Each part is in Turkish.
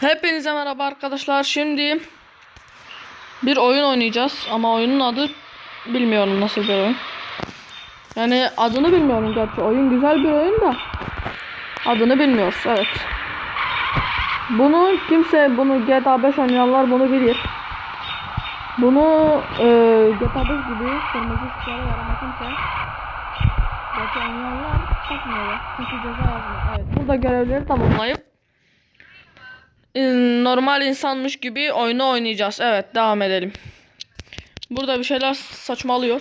Hepinize merhaba arkadaşlar. Şimdi bir oyun oynayacağız ama oyunun adı bilmiyorum nasıl bir oyun. Yani adını bilmiyorum gerçi. Oyun güzel bir oyun da adını bilmiyoruz. Evet. Bunu kimse bunu GTA 5 oynayanlar bunu bilir. Bunu e, GTA 5 gibi kırmızı ışıklara yarayan kimse Gerçi oynayanlar takmıyor. Çünkü ceza yazmıyor. Evet. Burada görevleri tamamlayıp normal insanmış gibi oyunu oynayacağız. Evet devam edelim. Burada bir şeyler saçmalıyor.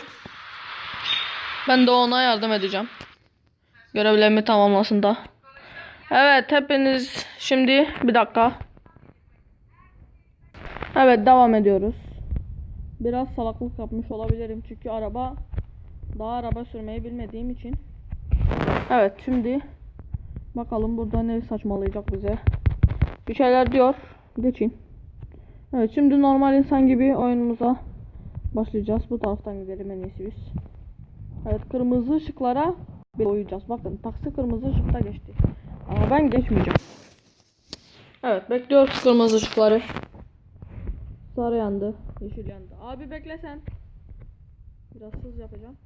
Ben de ona yardım edeceğim. Görevlerimi tamamlasın da. Evet hepiniz şimdi bir dakika. Evet devam ediyoruz. Biraz salaklık yapmış olabilirim çünkü araba daha araba sürmeyi bilmediğim için. Evet şimdi bakalım burada ne saçmalayacak bize. Bir şeyler diyor. Geçin. Evet şimdi normal insan gibi oyunumuza başlayacağız. Bu taraftan gidelim en iyisi biz. Evet kırmızı ışıklara bir uyuyacağız. Bakın taksi kırmızı ışıkta geçti. Ama ben geçmeyeceğim. Evet bekliyoruz kırmızı ışıkları. Sarı yandı. Yeşil yandı. Abi bekle sen. Biraz hız yapacağım.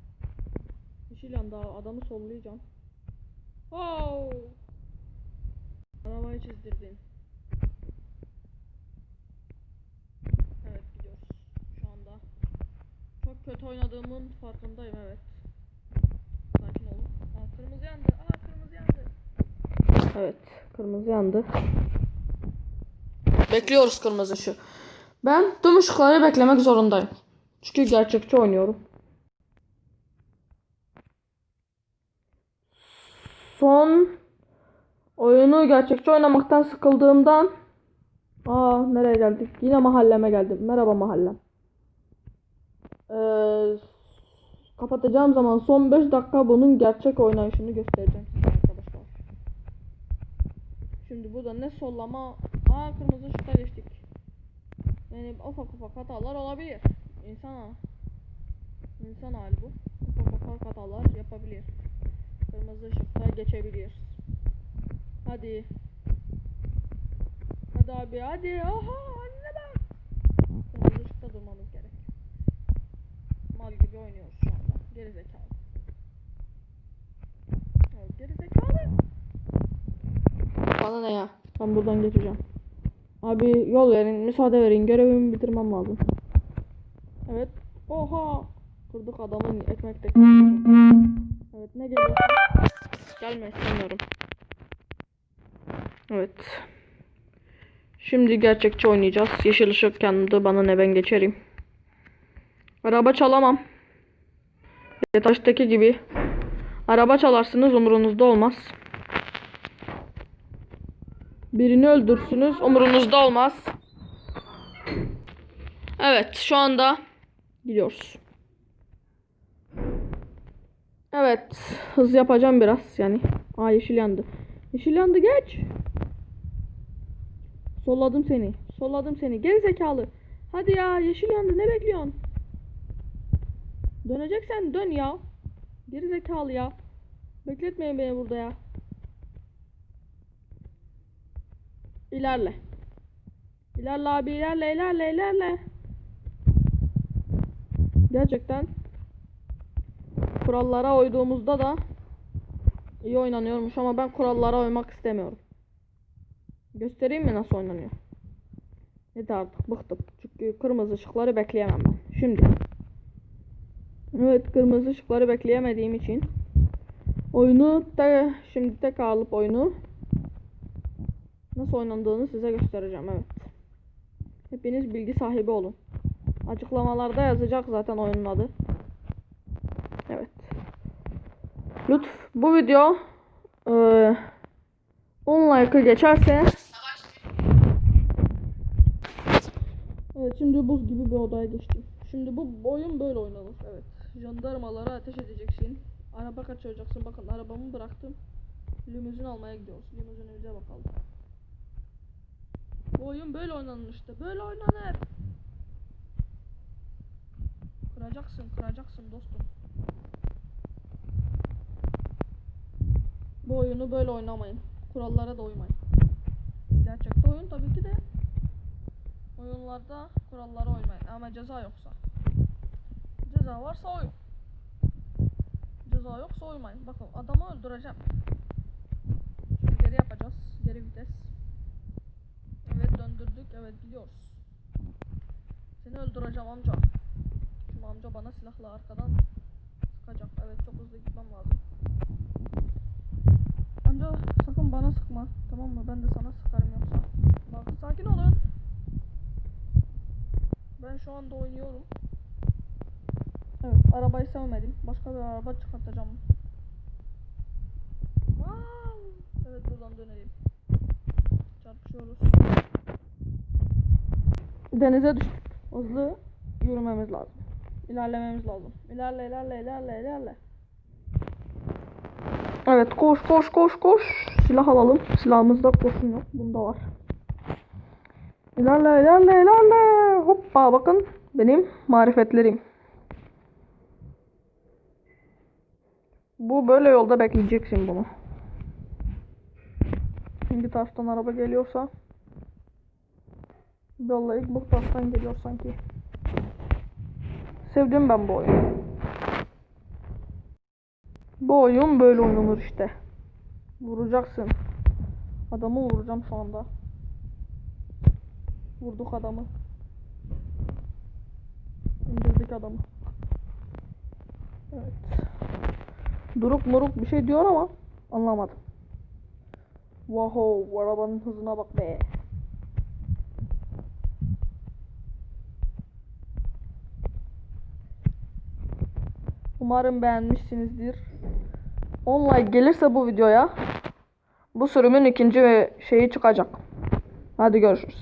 Yeşil yandı. Adamı sollayacağım. Wow. Arabayı çizdirdin. Evet gidiyoruz şu anda. Çok kötü oynadığımın farkındayım evet. Sakin olun. Aa kırmızı yandı. Aa kırmızı yandı. Evet kırmızı yandı. Bekliyoruz kırmızı ışığı. Ben tüm ışıkları beklemek zorundayım. Çünkü gerçekçi oynuyorum. Son oyunu gerçekçi oynamaktan sıkıldığımdan Aa nereye geldik? Yine mahalleme geldim. Merhaba mahallem. Ee, kapatacağım zaman son 5 dakika bunun gerçek oynayışını göstereceğim size arkadaşlar. Şimdi burada ne sollama Aa kırmızı ışıkta geçtik. Yani ufak ufak hatalar olabilir. İnsan insan hali bu. Ufak ufak hatalar yapabilir. Kırmızı ışıkta geçebilir. Hadi. Hadi abi hadi. Oha anne bak. Kırmızı ışıkta durmamız gerek. Mal gibi oynuyoruz şu anda. Geri zekalı. Evet, geri zekalı. Bana ne ya? Ben buradan geçeceğim. Abi yol verin, müsaade verin. Görevimi bitirmem lazım. Evet. Oha. Kırdık adamın ekmek. Evet ne geliyor? Gelme istemiyorum. Evet. Şimdi gerçekçi oynayacağız. Yeşil ışık yandı. Bana ne ben geçerim. Araba çalamam. Taştaki gibi. Araba çalarsınız umurunuzda olmaz. Birini öldürsünüz umurunuzda olmaz. Evet şu anda gidiyoruz. Evet hız yapacağım biraz yani. Aa yeşil yandı. Yeşil yandı geç. Solladım seni. Solladım seni. Geri zekalı. Hadi ya yeşil yandı ne bekliyorsun? Döneceksen dön ya. Geri zekalı ya. Bekletmeyin beni burada ya. İlerle. İlerle abi ilerle ilerle ilerle. Gerçekten kurallara uyduğumuzda da iyi oynanıyormuş ama ben kurallara uymak istemiyorum. Göstereyim mi nasıl oynanıyor? Yeter artık bıktım. Çünkü kırmızı ışıkları bekleyemem ben. Şimdi. Evet kırmızı ışıkları bekleyemediğim için oyunu da şimdi tek alıp oyunu nasıl oynandığını size göstereceğim evet. Hepiniz bilgi sahibi olun. Açıklamalarda yazacak zaten oyunun adı. Evet. Lütf bu video eee 10 like'ı geçerse Evet şimdi buz gibi bir odaya geçtim. Şimdi bu oyun böyle oynanır. Evet. Jandarmalara ateş edeceksin. Araba kaçıracaksın. Bakın arabamı bıraktım. Limuzin almaya gidiyoruz. Limuzinimize bakalım. Bu oyun böyle oynanır işte. Böyle oynanır. Kıracaksın, kıracaksın dostum. Bu oyunu böyle oynamayın. Kurallara da uymayın. Gerçekte oyun tabii ki de oyunlarda kurallara uymayın ama ceza yoksa. Ceza varsa oyun. Ceza yoksa uymayın. Bakın adamı öldüreceğim. Şimdi geri yapacağız. Geri vites. Evet döndürdük. Evet gidiyoruz. Seni öldüreceğim amca. Şimdi amca bana silahla arkadan sıkacak. Evet çok hızlı gitmem lazım. Amca sakın bana sıkma. Tamam mı? Ben de sana sıkarım yoksa. Bak sakin olun. Ben şu anda oynuyorum. Evet arabayı sevmedim. Başka bir araba çıkartacağım. Wow. Evet buradan dönelim. Çarpışıyoruz. Denize düştük. Hızlı yürümemiz lazım. İlerlememiz lazım. İlerle ilerle ilerle ilerle. Evet koş koş koş koş. Silah alalım. Silahımızda kurşun yok. Bunda var. İlerle ilerle ilerle. Hoppa bakın benim marifetlerim. Bu böyle yolda bekleyeceksin bunu. Hangi taştan araba geliyorsa. Vallahi bu taştan geliyor sanki. Sevdim ben bu oyunu. Bu oyun böyle oynanır işte. Vuracaksın. Adamı vuracağım şu anda. Vurduk adamı. İndirdik adamı. Evet. Durup muruk bir şey diyor ama anlamadım. Wow, arabanın hızına bak be. Umarım beğenmişsinizdir. 10 like gelirse bu videoya bu sürümün ikinci şeyi çıkacak. Hadi görüşürüz.